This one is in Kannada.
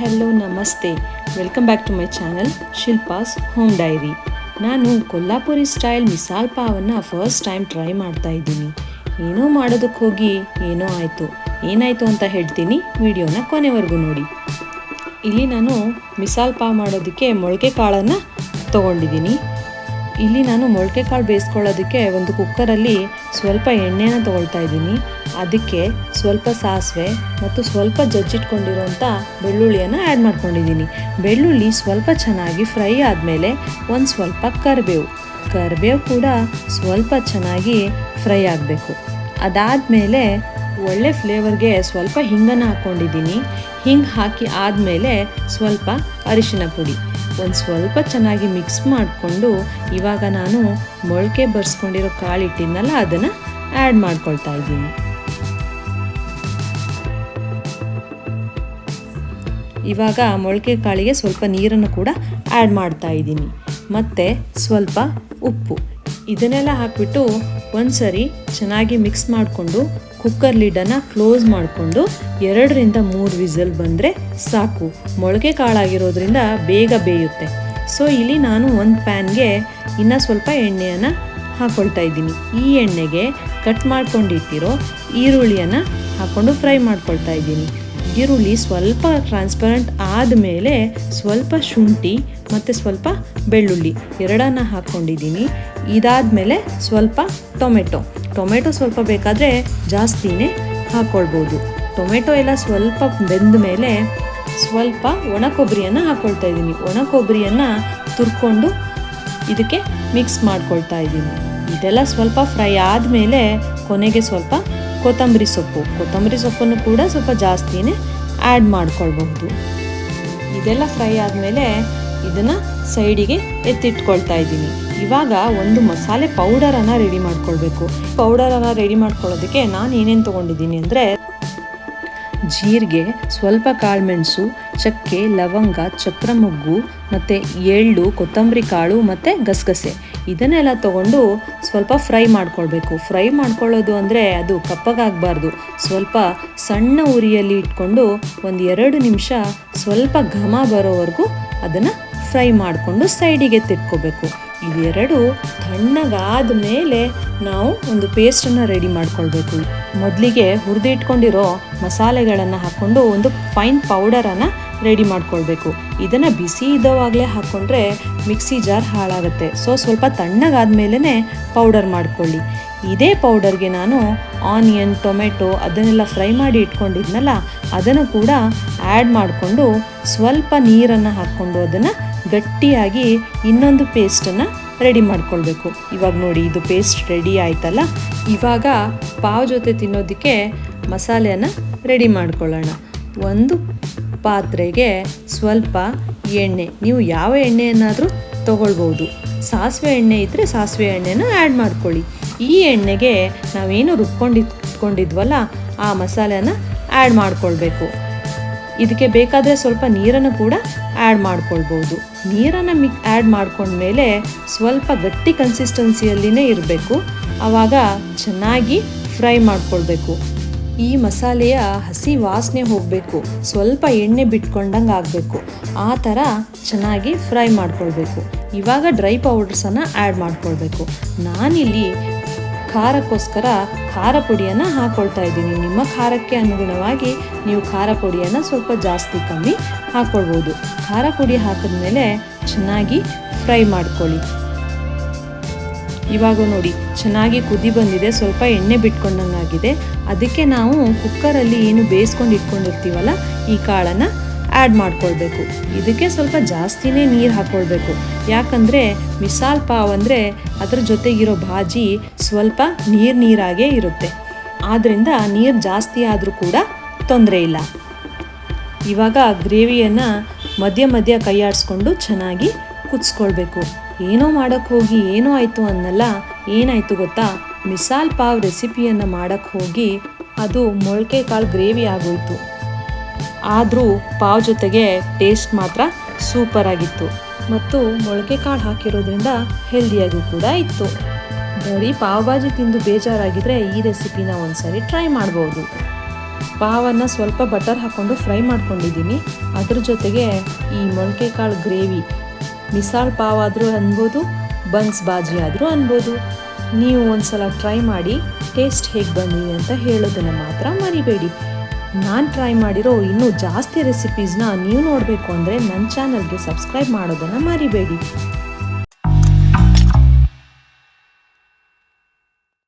ಹೆಲೋ, ನಮಸ್ತೆ. Welcome back to my channel Shilpa's home diary. ನಾನು ಕೊಲ್ಲಾಪುರಿ ಸ್ಟೈಲ್ ಮಿಸಾಲ್ ಪಾವನ್ನು ಫಸ್ಟ್ ಟೈಮ್ ಟ್ರೈ ಮಾಡ್ತಾ ಇದ್ದೀನಿ. ಏನೋ ಮಾಡೋದಕ್ಕೆ ಹೋಗಿ ಏನೋ ಆಯಿತು. ಏನಾಯಿತು ಅಂತ ಹೇಳ್ತೀನಿ ವಿಡಿಯೋನ ಕೊನೆವರೆಗೂ ನೋಡಿ. ಇಲ್ಲಿ ನಾನು ಮಿಸಾಲ್ ಪಾವ್ ಮಾಡೋದಕ್ಕೆ ಮೊಳಕೆ ಕಾಳನ್ನು ತೊಗೊಂಡಿದ್ದೀನಿ. ಇಲ್ಲಿ ನಾನು ಮೊಳಕೆ ಕಾಳು ಬೇಯಿಸ್ಕೊಳ್ಳೋದಕ್ಕೆ ಒಂದು ಕುಕ್ಕರಲ್ಲಿ ಸ್ವಲ್ಪ ಎಣ್ಣೆನ ತೊಗೊಳ್ತಾ ಇದ್ದೀನಿ. ಅದಕ್ಕೆ ಸ್ವಲ್ಪ ಸಾಸಿವೆ ಮತ್ತು ಸ್ವಲ್ಪ ಜಜ್ಜಿಟ್ಕೊಂಡಿರುವಂಥ ಬೆಳ್ಳುಳ್ಳಿಯನ್ನು ಆ್ಯಡ್ ಮಾಡ್ಕೊಂಡಿದ್ದೀನಿ. ಬೆಳ್ಳುಳ್ಳಿ ಸ್ವಲ್ಪ ಚೆನ್ನಾಗಿ ಫ್ರೈ ಆದಮೇಲೆ ಒಂದು ಸ್ವಲ್ಪ ಕರಿಬೇವು. ಕರಿಬೇವು ಕೂಡ ಸ್ವಲ್ಪ ಚೆನ್ನಾಗಿ ಫ್ರೈ ಆಗಬೇಕು. ಅದಾದಮೇಲೆ ಒಳ್ಳೆ ಫ್ಲೇವರ್ಗೆ ಸ್ವಲ್ಪ ಹಿಂಗನ್ನು ಹಾಕ್ಕೊಂಡಿದ್ದೀನಿ. ಹಿಂಗೆ ಹಾಕಿ ಆದಮೇಲೆ ಸ್ವಲ್ಪ ಅರಿಶಿನ ಪುಡಿ. ಒಂದು ಸ್ವಲ್ಪ ಚೆನ್ನಾಗಿ ಮಿಕ್ಸ್ ಮಾಡಿಕೊಂಡು ಇವಾಗ ನಾನು ಮೊಳಕೆ ಬರ್ಸ್ಕೊಂಡಿರೋ ಕಾಳಿಟ್ಟಿದ್ನಲ್ಲ ಅದನ್ನು ಆ್ಯಡ್ ಮಾಡ್ಕೊಳ್ತಾ ಇದ್ದೀನಿ. ಇವಾಗ ಮೊಳಕೆ ಕಾಳಿಗೆ ಸ್ವಲ್ಪ ನೀರನ್ನು ಕೂಡ ಆ್ಯಡ್ ಮಾಡ್ತಾ ಇದ್ದೀನಿ. ಮತ್ತು ಸ್ವಲ್ಪ ಉಪ್ಪು. ಇದನ್ನೆಲ್ಲ ಹಾಕ್ಬಿಟ್ಟು ಒಂದ್ಸರಿ ಚೆನ್ನಾಗಿ ಮಿಕ್ಸ್ ಮಾಡಿಕೊಂಡು ಕುಕ್ಕರ್ ಲಿಡನ್ನು ಕ್ಲೋಸ್ ಮಾಡಿಕೊಂಡು ಎರಡರಿಂದ ಮೂರು ವಿಸಲ್ ಬಂದರೆ ಸಾಕು. ಮೊಳಕೆ ಕಾಳಾಗಿರೋದ್ರಿಂದ ಬೇಗ ಬೇಯುತ್ತೆ. ಸೊ ಇಲ್ಲಿ ನಾನು ಒಂದು ಪ್ಯಾನ್ಗೆ ಇನ್ನೂ ಸ್ವಲ್ಪ ಎಣ್ಣೆಯನ್ನು ಹಾಕ್ಕೊಳ್ತಾ ಇದ್ದೀನಿ. ಈ ಎಣ್ಣೆಗೆ ಕಟ್ ಮಾಡ್ಕೊಂಡಿಟ್ಟಿರೋ ಈರುಳ್ಳಿಯನ್ನು ಹಾಕ್ಕೊಂಡು ಫ್ರೈ ಮಾಡ್ಕೊಳ್ತಾ ಇದ್ದೀನಿ. ಈರುಳ್ಳಿ ಸ್ವಲ್ಪ ಟ್ರಾನ್ಸ್ಪರೆಂಟ್ ಆದಮೇಲೆ ಸ್ವಲ್ಪ ಶುಂಠಿ ಮತ್ತು ಸ್ವಲ್ಪ ಬೆಳ್ಳುಳ್ಳಿ ಎರಡನ್ನ ಹಾಕ್ಕೊಂಡಿದ್ದೀನಿ. ಇದಾದಮೇಲೆ ಸ್ವಲ್ಪ ಟೊಮೆಟೊ. ಟೊಮೆಟೊ ಸ್ವಲ್ಪ ಬೇಕಾದರೆ ಜಾಸ್ತಿನೇ ಹಾಕ್ಕೊಳ್ಬೋದು ಟೊಮೆಟೊ ಎಲ್ಲ ಸ್ವಲ್ಪ ಬೆಂದ ಮೇಲೆ ಸ್ವಲ್ಪ ಒಣ ಕೊಬ್ಬರಿಯನ್ನು ಹಾಕ್ಕೊಳ್ತಾ ಇದ್ದೀನಿ. ಒಣ ಕೊಬ್ಬರಿಯನ್ನು ತುರ್ಕೊಂಡು ಇದಕ್ಕೆ ಮಿಕ್ಸ್ ಮಾಡ್ಕೊಳ್ತಾ ಇದ್ದೀನಿ. ಇದೆಲ್ಲ ಸ್ವಲ್ಪ ಫ್ರೈ ಆದಮೇಲೆ ಕೊನೆಗೆ ಸ್ವಲ್ಪ ಕೊತ್ತಂಬರಿ ಸೊಪ್ಪು. ಕೊತ್ತಂಬರಿ ಸೊಪ್ಪನ್ನು ಕೂಡ ಸ್ವಲ್ಪ ಜಾಸ್ತಿನೇ ಆ್ಯಡ್ ಮಾಡ್ಕೊಳ್ಬಹುದು. ಇದೆಲ್ಲ ಫ್ರೈ ಆದಮೇಲೆ ಇದನ್ನು ಸೈಡಿಗೆ ಎತ್ತಿಟ್ಕೊಳ್ತಾ ಇದ್ದೀನಿ. ಇವಾಗ ಒಂದು ಮಸಾಲೆ ಪೌಡರನ್ನು ರೆಡಿ ಮಾಡ್ಕೊಳ್ಬೇಕು. ಪೌಡರನ್ನು ರೆಡಿ ಮಾಡ್ಕೊಳ್ಳೋದಕ್ಕೆ ನಾನು ಏನೇನು ತೊಗೊಂಡಿದ್ದೀನಿ ಅಂದರೆ ಜೀರಿಗೆ ಸ್ವಲ್ಪ ಕಾಳುಮೆಣಸು ಚಕ್ಕೆ, ಲವಂಗ ಚಕ್ರಮೊಗ್ಗು ಮತ್ತು ಎಳ್ಳು, ಕೊತ್ತಂಬರಿ ಕಾಳು ಮತ್ತು ಗಸಗಸೆ. ಇದನ್ನೆಲ್ಲ ತೊಗೊಂಡು ಸ್ವಲ್ಪ ಫ್ರೈ ಮಾಡ್ಕೊಳ್ಬೇಕು. ಫ್ರೈ ಮಾಡ್ಕೊಳ್ಳೋದು ಅಂದರೆ ಅದು ಕಪ್ಪಗಾಗಬಾರ್ದು. ಸ್ವಲ್ಪ ಸಣ್ಣ ಉರಿಯಲ್ಲಿ ಇಟ್ಕೊಂಡು ಒಂದು ಎರಡು ನಿಮಿಷ ಸ್ವಲ್ಪ ಘಮ ಬರೋವರೆಗೂ ಅದನ್ನು ಫ್ರೈ ಮಾಡಿಕೊಂಡು ಸೈಡಿಗೆ ತಿಟ್ಕೋಬೇಕು ಇವೆರಡು ತಣ್ಣಗಾದ ಮೇಲೆ ನಾವು ಒಂದು ಪೇಸ್ಟನ್ನು ರೆಡಿ ಮಾಡ್ಕೊಳ್ಬೇಕು. ಮೊದಲಿಗೆ ಹುರಿದಿಟ್ಕೊಂಡಿರೋ ಮಸಾಲೆಗಳನ್ನು ಹಾಕ್ಕೊಂಡು ಒಂದು ಫೈನ್ ಪೌಡರನ್ನು ರೆಡಿ ಮಾಡ್ಕೊಳ್ಬೇಕು. ಇದನ್ನು ಬಿಸಿ ಇದ್ದವಾಗಲೇ ಹಾಕ್ಕೊಂಡ್ರೆ ಮಿಕ್ಸಿ ಜಾರ್ ಹಾಳಾಗುತ್ತೆ. ಸೊ, ಸ್ವಲ್ಪ ತಣ್ಣಗಾದ ಮೇಲೇ ಪೌಡರ್ ಮಾಡ್ಕೊಳ್ಳಿ. ಇದೇ ಪೌಡರ್ಗೆ ನಾನು ಆನಿಯನ್, ಟೊಮೆಟೊ ಅದನ್ನೆಲ್ಲ ಫ್ರೈ ಮಾಡಿ ಇಟ್ಕೊಂಡಿದ್ನಲ್ಲ, ಅದನ್ನು ಕೂಡ ಆ್ಯಡ್ ಮಾಡಿಕೊಂಡು ಸ್ವಲ್ಪ ನೀರನ್ನು ಹಾಕ್ಕೊಂಡು ಅದನ್ನು ಗಟ್ಟಿಯಾಗಿ ಇನ್ನೊಂದು ಪೇಸ್ಟನ್ನು ರೆಡಿ ಮಾಡ್ಕೊಳ್ಬೇಕು. ಇವಾಗ ನೋಡಿ, ಇದು ಪೇಸ್ಟ್ ರೆಡಿ ಆಯ್ತಲ್ಲ? ಇವಾಗ ಪಾವ್ ಜೊತೆ ತಿನ್ನೋದಕ್ಕೆ ಮಸಾಲೆಯನ್ನು ರೆಡಿ ಮಾಡ್ಕೊಳ್ಳೋಣ. ಒಂದು ಪಾತ್ರೆಗೆ ಸ್ವಲ್ಪ ಎಣ್ಣೆ. ನೀವು ಯಾವ ಎಣ್ಣೆಯನ್ನಾದರೂ ತಗೊಳ್ಬೋದು. ಸಾಸಿವೆ ಎಣ್ಣೆ ಇದ್ದರೆ ಸಾಸಿವೆ ಎಣ್ಣೆನ ಆ್ಯಡ್ ಮಾಡ್ಕೊಳ್ಳಿ. ಈ ಎಣ್ಣೆಗೆ ನಾವೇನು ರುಬ್ಕೊಂಡಿಟ್ಕೊಂಡಿದ್ವಲ್ಲ ಆ ಮಸಾಲೆನ ಆ್ಯಡ್ ಮಾಡ್ಕೊಳ್ಬೇಕು. ಇದಕ್ಕೆ ಬೇಕಾದರೆ ಸ್ವಲ್ಪ ನೀರನ್ನು ಕೂಡ ಆ್ಯಡ್ ಮಾಡ್ಕೊಳ್ಬೋದು. ನೀರನ್ನು ಮಿಕ್ ಆ್ಯಡ್ ಮಾಡ್ಕೊಂಡ್ಮೇಲೆ ಸ್ವಲ್ಪ ಗಟ್ಟಿ ಕನ್ಸಿಸ್ಟೆನ್ಸಿಯಲ್ಲಿನೇ ಇರಬೇಕು. ಆವಾಗ ಚೆನ್ನಾಗಿ ಫ್ರೈ ಮಾಡ್ಕೊಳ್ಬೇಕು. ಈ ಮಸಾಲೆಯ ಹಸಿ ವಾಸನೆ ಹೋಗಬೇಕು. ಸ್ವಲ್ಪ ಎಣ್ಣೆ ಬಿಟ್ಕೊಂಡಂಗೆ ಆಗಬೇಕು. ಆ ಥರ ಚೆನ್ನಾಗಿ ಫ್ರೈ ಮಾಡ್ಕೊಳ್ಬೇಕು. ಇವಾಗ ಡ್ರೈ ಪೌಡರ್ಸನ್ನು ಆ್ಯಡ್ ಮಾಡ್ಕೊಳ್ಬೇಕು. ನಾನಿಲ್ಲಿ ಖಾರಕ್ಕೋಸ್ಕರ ಖಾರ ಪುಡಿಯನ್ನು ಹಾಕ್ಕೊಳ್ತಾ ಇದ್ದೀನಿ. ನಿಮ್ಮ ಖಾರಕ್ಕೆ ಅನುಗುಣವಾಗಿ ನೀವು ಖಾರ ಪುಡಿಯನ್ನು ಸ್ವಲ್ಪ ಜಾಸ್ತಿ ಕಮ್ಮಿ ಹಾಕ್ಕೊಳ್ಬೋದು ಖಾರ ಪುಡಿ ಹಾಕಿದ ಮೇಲೆ ಚೆನ್ನಾಗಿ ಫ್ರೈ ಮಾಡ್ಕೊಳ್ಳಿ. ಇವಾಗ ನೋಡಿ, ಚೆನ್ನಾಗಿ ಕುದಿ ಬಂದಿದೆ, ಸ್ವಲ್ಪ ಎಣ್ಣೆ ಬಿಟ್ಕೊಂಡಂಗಾಗಿದೆ. ಅದಕ್ಕೆ ನಾವು ಕುಕ್ಕರಲ್ಲಿ ಏನು ಬೇಯಿಸ್ಕೊಂಡು ಇಟ್ಕೊಂಡಿರ್ತೀವಲ್ಲ, ಈ ಕಾಳನ್ನು ಆ್ಯಡ್ ಮಾಡ್ಕೊಳ್ಬೇಕು. ಇದಕ್ಕೆ ಸ್ವಲ್ಪ ಜಾಸ್ತಿನೇ ನೀರು ಹಾಕ್ಕೊಳ್ಬೇಕು ಯಾಕಂದರೆ ಮಿಸಾಲ್ ಪಾವ್ ಅಂದರೆ ಅದ್ರ ಜೊತೆಗಿರೋ ಭಾಜಿ ಸ್ವಲ್ಪ ನೀರು ನೀರಾಗೇ ಇರುತ್ತೆ. ಆದ್ದರಿಂದ ನೀರು ಜಾಸ್ತಿ ಆದರೂ ಕೂಡ ತೊಂದರೆ ಇಲ್ಲ. ಇವಾಗ ಗ್ರೇವಿಯನ್ನು ಮಧ್ಯ ಮಧ್ಯ ಕೈಯಾಡಿಸ್ಕೊಂಡು ಚೆನ್ನಾಗಿ ಕುದಿಸ್ಕೊಳ್ಬೇಕು. ಏನೋ ಮಾಡೋಕ್ಕೆ ಹೋಗಿ ಏನೋ ಆಯಿತು ಅನ್ನಲ್ಲ, ಏನಾಯಿತು ಗೊತ್ತಾ? ಮಿಸಾಲ್ ಪಾವ್ ರೆಸಿಪಿಯನ್ನು ಮಾಡೋಕ್ಕೆ ಹೋಗಿ ಅದು ಮೊಳಕೆ ಕಾಳು ಗ್ರೇವಿ ಆಗೋಯ್ತು. ಆದರೂ ಪಾವ್ ಜೊತೆಗೆ ಟೇಸ್ಟ್ ಮಾತ್ರ ಸೂಪರ್ ಆಗಿತ್ತು. ಮತ್ತು ಮೊಳಕೆ ಕಾಳು ಹಾಕಿರೋದ್ರಿಂದ ಹೆಲ್ದಿಯಾಗೂ ಕೂಡ ಇತ್ತು. ಬರೀ ಪಾವ್ ಭಾಜಿ ತಿಂದು ಬೇಜಾರಾಗಿದ್ದರೆ ಈ ರೆಸಿಪಿನ ಒಂದ್ಸರಿ ಟ್ರೈ ಮಾಡ್ಬೋದು. ಪಾವನ್ನು ಸ್ವಲ್ಪ ಬಟರ್ ಹಾಕ್ಕೊಂಡು ಫ್ರೈ ಮಾಡ್ಕೊಂಡಿದ್ದೀನಿ. ಅದ್ರ ಜೊತೆಗೆ ಈ ಮೊಳಕೆ ಕಾಳು ಗ್ರೇವಿ ಮಿಸಾಲ್ ಪಾವ್ ಆದರೂ ಅನ್ಬೋದು ಬನ್ಸ್ ಬಾಜಿ ಆದರೂ ಅನ್ಬೋದು. ನೀವು ಒಂದ್ಸಲ ಟ್ರೈ ಮಾಡಿ ಟೇಸ್ಟ್ ಹೇಗೆ ಬಂದಿದೆ ಅಂತ ಹೇಳೋದನ್ನು ಮಾತ್ರ ಮರಿಬೇಡಿ. ನಾನು ಟ್ರೈ ಮಾಡಿರೋ ಇನ್ನೂ ಜಾಸ್ತಿ ರೆಸಿಪೀಸ್ನ ನೀವು ನೋಡಬೇಕು ಅಂದರೆ ನನ್ನ ಚಾನಲ್ಗೆ ಸಬ್ಸ್ಕ್ರೈಬ್ ಮಾಡೋದನ್ನು ಮರಿಬೇಡಿ.